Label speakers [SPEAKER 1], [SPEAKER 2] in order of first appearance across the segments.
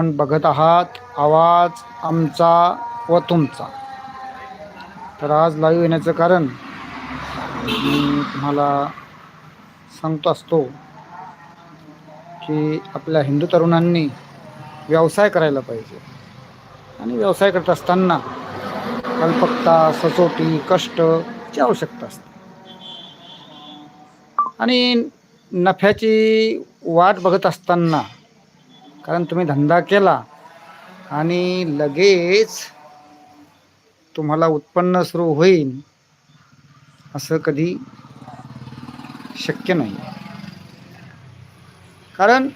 [SPEAKER 1] आपण बघत आहात आवाज आमचा व तुमचा. तर आज लाईव्ह येण्याचं कारण मी तुम्हाला सांगतो असतो की आपल्या हिंदू तरुणांनी व्यवसाय करायला पाहिजे. आणि व्यवसाय करत असताना कल्पकता सचोटी कष्टची आवश्यकता असते. आणि नफ्याची वाट बघत असताना कारण तुम्ही धंदा केला आणि लगेच तुम्हाला उत्पन्न सुरू होईल असं कधी शक्य नाही. कारण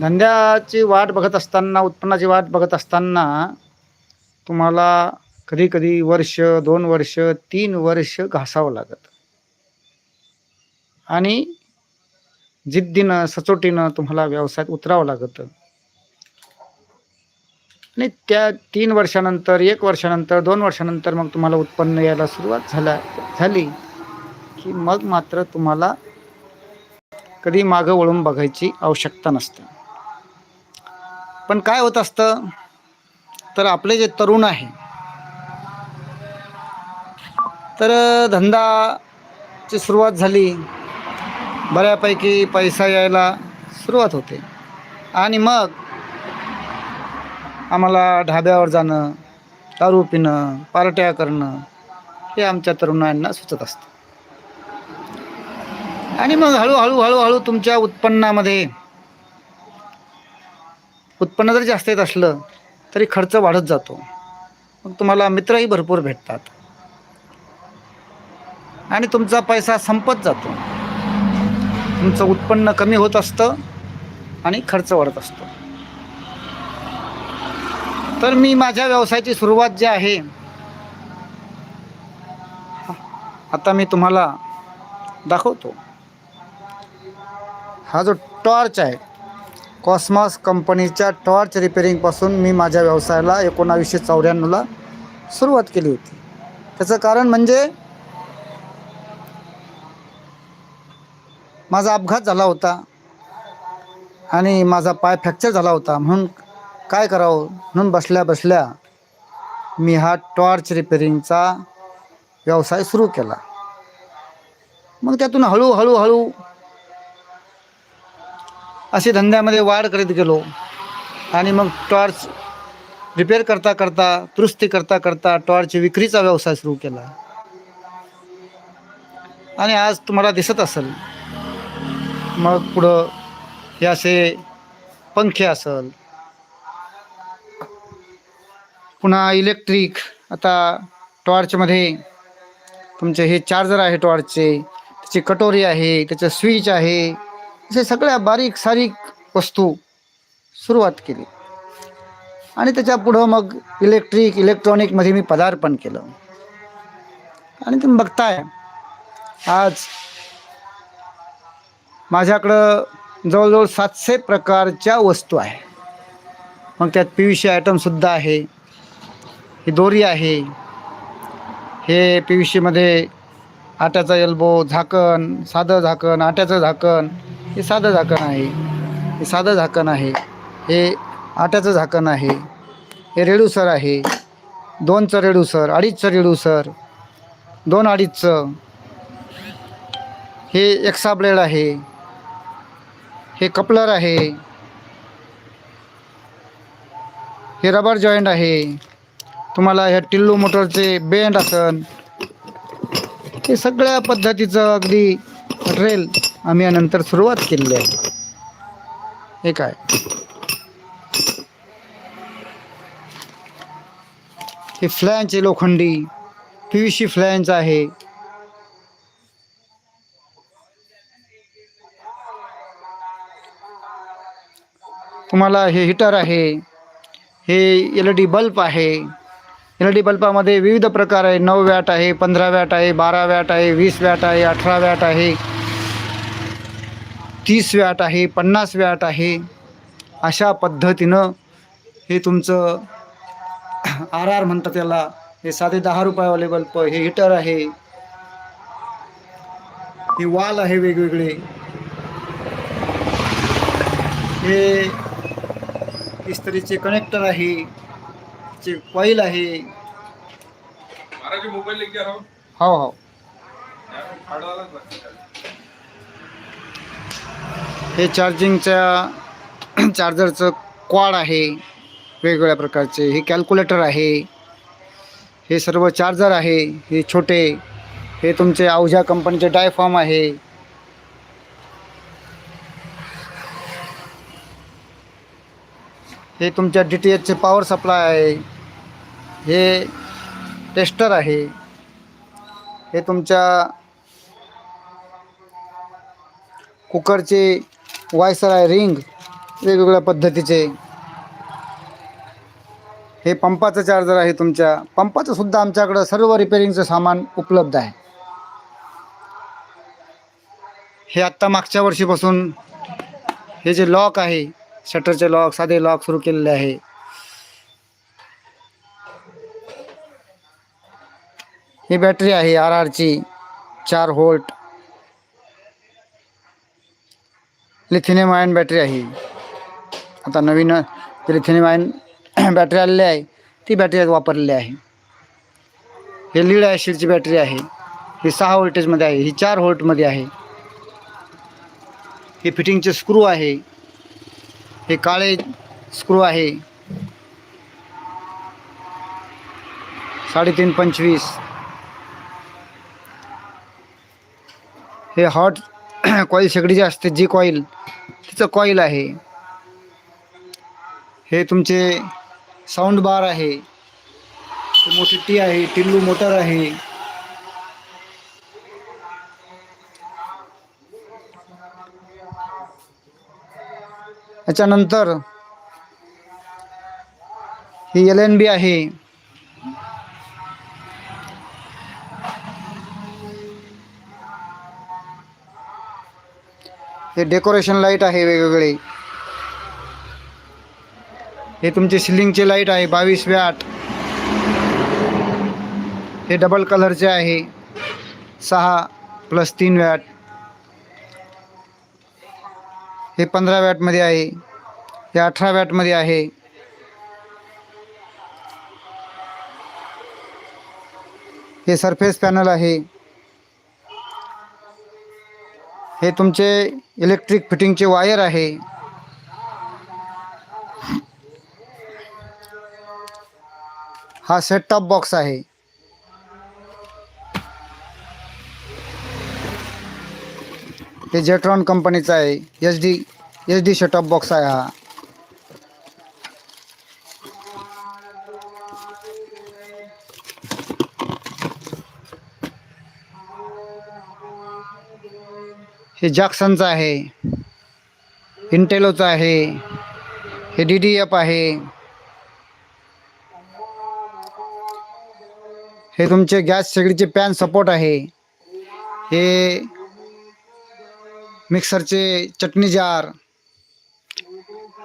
[SPEAKER 1] धंद्याची वाट बघत असताना उत्पन्नाची वाट बघत असताना तुम्हाला कधी कधी वर्ष दोन वर्ष तीन वर्ष घासावं लागत. आणि जिद्दीनं सचोटीनं तुम्हाला व्यवसायात उतरावं लागतं. आणि त्या तीन वर्षानंतर एक वर्षानंतर दोन वर्षानंतर मग तुम्हाला उत्पन्न यायला सुरुवात झाल्या झाली की मग मात्र तुम्हाला कधी मागं वळून बघायची आवश्यकता नसते. पण काय होत असतं? तर आपले जे तरुण आहे तर धंदाची सुरुवात झाली. बऱ्यापैकी पैसा यायला सुरुवात होते. आणि मग आम्हाला ढाब्यावर जाणं दारू पिणं पार्ट्या करणं हे आमच्या तरुणांना सुचत असतं. आणि मग हळूहळू हळूहळू तुमच्या उत्पन्नामध्ये उत्पन्न जर जास्त येत असलं तरी खर्च वाढत जातो. मग तुम्हाला मित्रही भरपूर भेटतात. आणि तुमचा पैसा संपत जातो. तुमचं उत्पन्न कमी होत असतं आणि खर्च वाढत असतो. तर मी माझ्या व्यवसायाची सुरुवात जी आहे आता मी तुम्हाला दाखवतो. हा जो टॉर्च आहे कॉस्मॉस कंपनीच्या टॉर्च रिपेरिंगपासून मी माझ्या व्यवसायाला एकोणावीसशे चौऱ्याण्णवला सुरुवात केली होती. त्याचं कारण म्हणजे माझा अपघात झाला होता आणि माझा पाय फ्रॅक्चर झाला होता. म्हणून काय करावं? म्हणून बसल्या बसल्या मी हा टॉर्च रिपेरिंगचा व्यवसाय सुरू केला. मग त्यातून हळूहळू हळू असे धंद्यामध्ये वाढ करीत गेलो. आणि मग टॉर्च रिपेअर करता करता दुरुस्ती करता करता टॉर्च विक्रीचा व्यवसाय सुरू केला. आणि आज तुम्हाला दिसत असेल मग पुढं हे असे पंखे असल. पुन्हा इलेक्ट्रिक आता टॉर्चमध्ये तुमचे हे चार्जर आहे टॉर्चचे त्याची कटोरी आहे त्याचं स्विच आहे असे सगळ्या बारीक सारीक वस्तू सुरुवात केली. आणि त्याच्या पुढं मग इलेक्ट्रिक इलेक्ट्रॉनिकमध्ये मी पदार्पण केलं. आणि तुम्ही बघताय आज माझ्याकडं जवळजवळ सातशे प्रकारच्या वस्तू आहे. मग त्यात पी व्ही सी आयटमसुद्धा आहे. ही दोरी आहे. हे पी व्ही सीमध्ये आट्याचा एल्बो झाकण साधं झाकण आट्याचं झाकण हे साधं झाकण आहे. हे साधं झाकण आहे. हे आट्याचं झाकण आहे. हे रेडूसर आहे. दोनचं रेडूसर अडीचचं रेडूसर दोन अडीचचं. हे एक्सा ब्लेड आहे. हे कपलर आहे. हे रबर जॉईंट आहे. तुम्हाला ह्या टिल्लू मोटरचे बेंड असन. हे सगळ्या पद्धतीचं अगदी ट्रेल आम्ही यानंतर सुरुवात केलेली आहे. हे काय? हे फ्लॅंच आहे लोखंडी पी व्ही सी फ्लॅन्स आहे. तुम्हाला हे हिटर आहे हे एल ई डी बल्ब आहे. एल ई डी बल्बामध्ये विविध प्रकार आहे. नऊ वॅट आहे पंधरा वॅट आहे बारा वॅट आहे वीस वॅट आहे अठरा वॅट आहे तीस वॅट आहे पन्नास वॅट आहे. अशा पद्धतीनं हे तुमचं आर आर म्हणतात त्याला. हे साधे दहा रुपयावाले बल्ब हे हिटर आहे. हे वाल आहे वेगवेगळे. हे इस्त्रीचे कनेक्टर आहे चे कॉईल आहे.
[SPEAKER 2] हूँ
[SPEAKER 1] हो. हो चार्जिंगच्या चार्जरचं क्वाड आहे वेगवेगळ्या प्रकारचे. हे कॅल्क्युलेटर आहे. हे सर्व चार्जर आहे हे छोटे. हे तुमचे अवझा कंपनीचे डायफॉर्म आहे. हे तुमच्या डी टी एचचे पॉवर सप्लाय आहे. हे टेस्टर आहे. हे तुमच्या कुकरचे वायसर आहे रिंग वेगवेगळ्या पद्धतीचे. हे पंपाचं चार्जर आहे तुमच्या. पंपाचं सुद्धा आमच्याकडं सर्व रिपेरिंगचं सामान उपलब्ध आहे. हे आत्ता मागच्या वर्षीपासून हे जे लॉक आहे शटरचे लॉक साधे लॉक सुरू केलेले आहे. ही बॅटरी आहे आर आरची चार होल्ट लिथिनियम आयन बॅटरी आहे. आता नवीन लिथिनियम आयन बॅटरी आलेली आहे. ती बॅटरी वापरलेली आहे. हे लीड ॲसिडची बॅटरी आहे. ही सहा व्होल्टेजमध्ये आहे. ही चार व्होल्टमध्ये आहे. हे फिटिंगचे स्क्रू आहे. हे काळे स्क्रू आहे. साडेतीन पंचवीस. हे हॉट कॉईल शेगडी जी असते जी कॉईल तिचं कॉईल आहे. हे तुमचे साऊंड बार आहे. मोठी टी आहे टिल्लू मोटर आहे. याच्यानंतर ही एल एन बी आहे. हे डेकोरेशन लाइट आहे वेगवेगळे. हे तुमचे सिलिंगचे लाइट आहे बावीस वॅट हे डबल कलरचे आहे सहा प्लस तीन वॅट हे पंधरा वॅटमध्ये आहे. हे अठरा वॅटमध्ये आहे. हे सरफेस पॅनल आहे. हे तुमचे इलेक्ट्रिक फिटिंगचे वायर आहे. हा सेट टॉप बॉक्स आहे. हे जेट्रॉन कंपनीचा आहे. H D H D setup box आहे हा. हे जॅक्सनचं आहे. इंटेलोचं आहे. हे डी डी एफ़ हे तुमचे गॅस शेगडीचे पॅन सपोर्ट हे मिक्सरचे चटणी जार.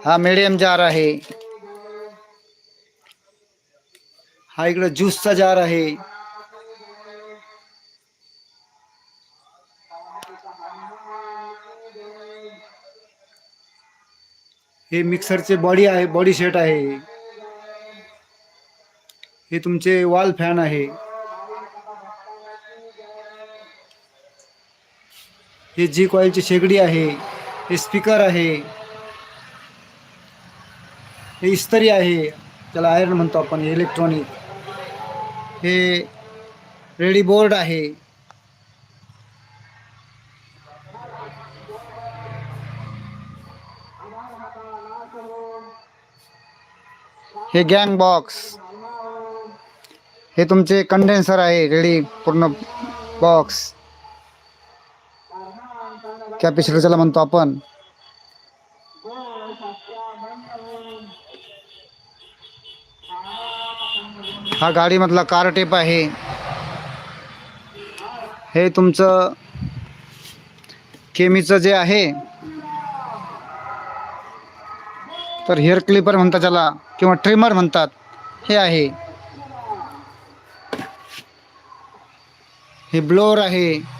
[SPEAKER 1] हा मीडियम जार आहे. हा इकडं ज्यूसचा जार आहे. हे मिक्सरचे बॉडी आहे बॉडी सेट हे तुमचे वॉल फॅन आहे. हे जी कॉईलची शेगडी आहे हे स्पीकर आहे हे इस्त्री आहे त्याला आयरन म्हणतो आपण इलेक्ट्रॉनिक हे रेडी बोर्ड आहे. हे गँग बॉक्स हे तुमचे कंडेन्सर आहे रेडी पूर्ण बॉक्स कॅपॅसिटर ज्याला म्हणतो आपण हा गाडीमधला कार टेप आहे। हे तुमचं केमीचं जे आहे तर हेअर क्लिपर म्हणतात त्याला किंवा ट्रिमर म्हणतात हे आहे. हे ब्लोअर आहे.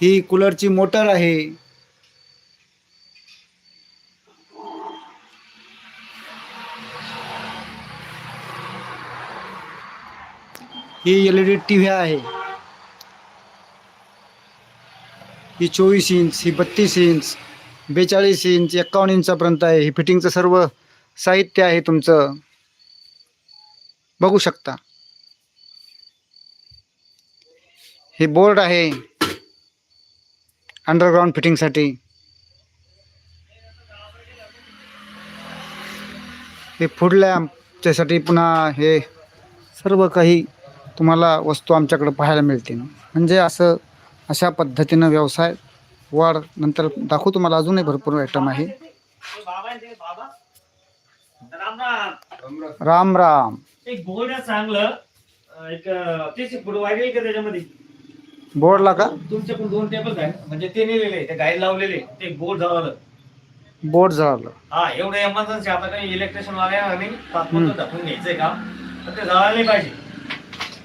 [SPEAKER 1] ही कूलरची मोटर आहे. ही L E D T V आहे. ही चोवीस इंच ही बत्तीस इंच बेचाळीस इंच एक्कावन्न इंचापर्यंत आहे. हे फिटिंगचं सर्व साहित्य आहे तुमचं. बघू शकता. हे बोर्ड आहे. अंडरग्राऊंड फिटिंगसाठी हे फूड लॅम्पच्यासाठी पुन्हा हे सर्व काही तुम्हाला वस्तू आमच्याकडे पाहायला मिळतील. म्हणजे असं अशा पद्धतीनं व्यवसाय वाढ नंतर दाखवू तुम्हाला. अजूनही भरपूर आयटम आहे.
[SPEAKER 3] राम राम. एक बोर्ड चांगलं एक अं, तीस का त्याच्यामध्ये.
[SPEAKER 1] बोर्डला का?
[SPEAKER 3] तुमच्याकडून दोन टेबल आहे म्हणजे ते नेलेले ते गाईड लावलेले ते बोर्ड जळालं
[SPEAKER 1] बोर्ड जळालं
[SPEAKER 3] हा एवढं एमर्जन्सी आता काही इलेक्ट्रिशियन वाले आणि तात्पुरतं ढकलून घ्यायचंय काम. तर ते जळायला नाही पाहिजे.